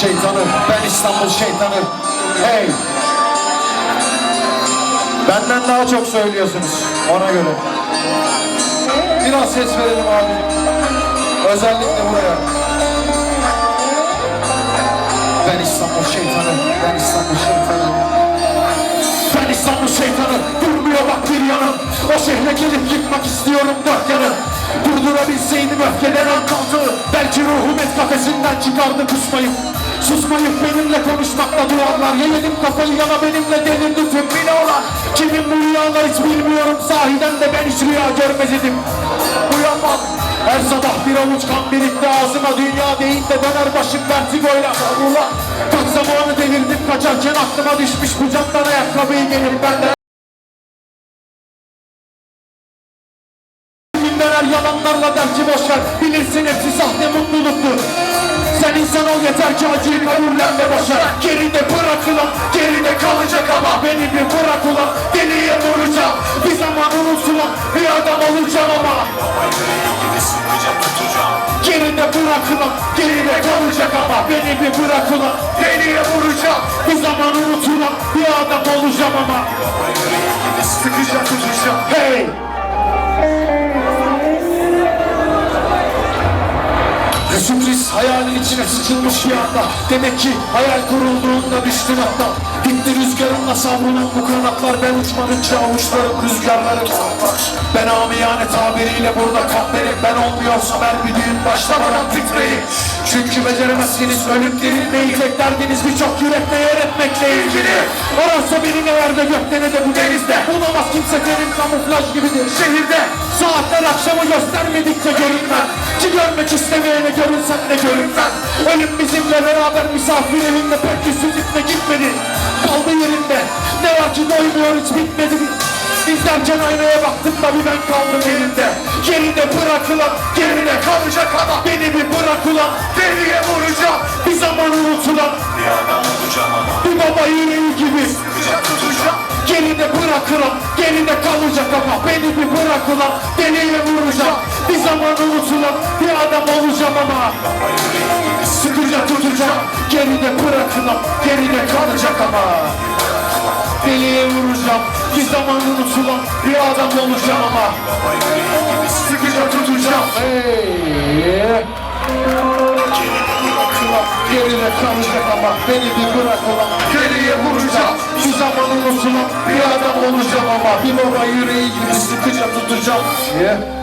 şeytanı, ben İstanbul şeytanı. Hey! Benden daha çok söylüyorsunuz ona göre. Biraz ses verelim abi. Özellikle buraya. Ben İstanbul şeytanı, ben İstanbul şeytanı. Ben İstanbul şeytanı, durmuyor bak bir yanım. O şehre gelip yıkmak istiyorum dört yanı. Durdurabilseydim öfkeden kaldı. Belki ruhum et kafesinden çıkardı kusmayıp. Susmayıp benimle konuşmakla duvarlar. Yedim kafayı yana benimle delirdi tüm binalar. Kimin bu rüyalar hiç bilmiyorum. Sahiden de ben hiç rüya görmez idim. Uyanmam. Her sabah bir avuç kan birikti ağzıma dünya değil de döner başım vertigoyla Allah Kaç zamanı devirdim kaçarken aklıma düşmüş bu camdan ayakkabıyı gelir benden yalanlarla der ki boşver Bilirsin hepsi sahte mutluluktur Sen insan ol yeter ki acıyı kabullenme boşver Geride bırakılan geride kalacak ama Beni bir bırak ulan. Deliye vuracağım Bir zaman unutulan bir adam olacağım ama. Geride bırakılan geride kalacak ama Beni bir bırak ulan. Deliye vuracağım Bir zaman unutulan bir adam olacağım ama. Sıkıca tutacağım sürpriz hayalin içine sıçılmış bir anda. Demek ki hayal kurulduğunda düştün hatta. Gitti rüzgarınla savrulan bu kanatlar. Ben uçmadıkça avuçlarım rüzgarları Ben amiyane tabiriyle burada kahverim Ben olmuyorsam her bir düğün başlamadan titreyin Çünkü beceremezsiniz. Ölüp dirilmeyi Tek derdiniz birçok yürekle yer etmekle ilgili Orası birine yerde gökte ne de bu denizde. Bulamaz kimse senin kamuflaj gibidir. Şehirde Saatler akşamı göstermedikçe görünmez görmek istemeyene görünsen de görünmez? Ölüm bizimle beraber misafir evinde pek yüzsüzlükle gitmedi. Kaldı yerinde. Ne var ki doymuyor hiç bitmedi. İzlerken aynaya baktım da bir ben kaldım yerinde Geride bırakılan geride kalacak ama Beni bir bırak ulan deliye vuracağım Bir zaman unutulan. Bir baba yüreği gibi. Geride bırakırım. Geride kalacak ama Beni bir bırak ulan Deliye vuracağım. Bir zaman unutulan Bir adam olacağım ama. Sıkıca tutacağım. Geride bırakırım Geride kalacak ama. Deliye vuracağım. Bir zaman unutulan Bir adam olacağım ama Geride kalacak ama beni bir bırak ulan. Geriye vuracağım. Bir zaman unutulan bir adam olacağım ama Bir baba yüreği gibi sıkıca tutacağım. Yeah.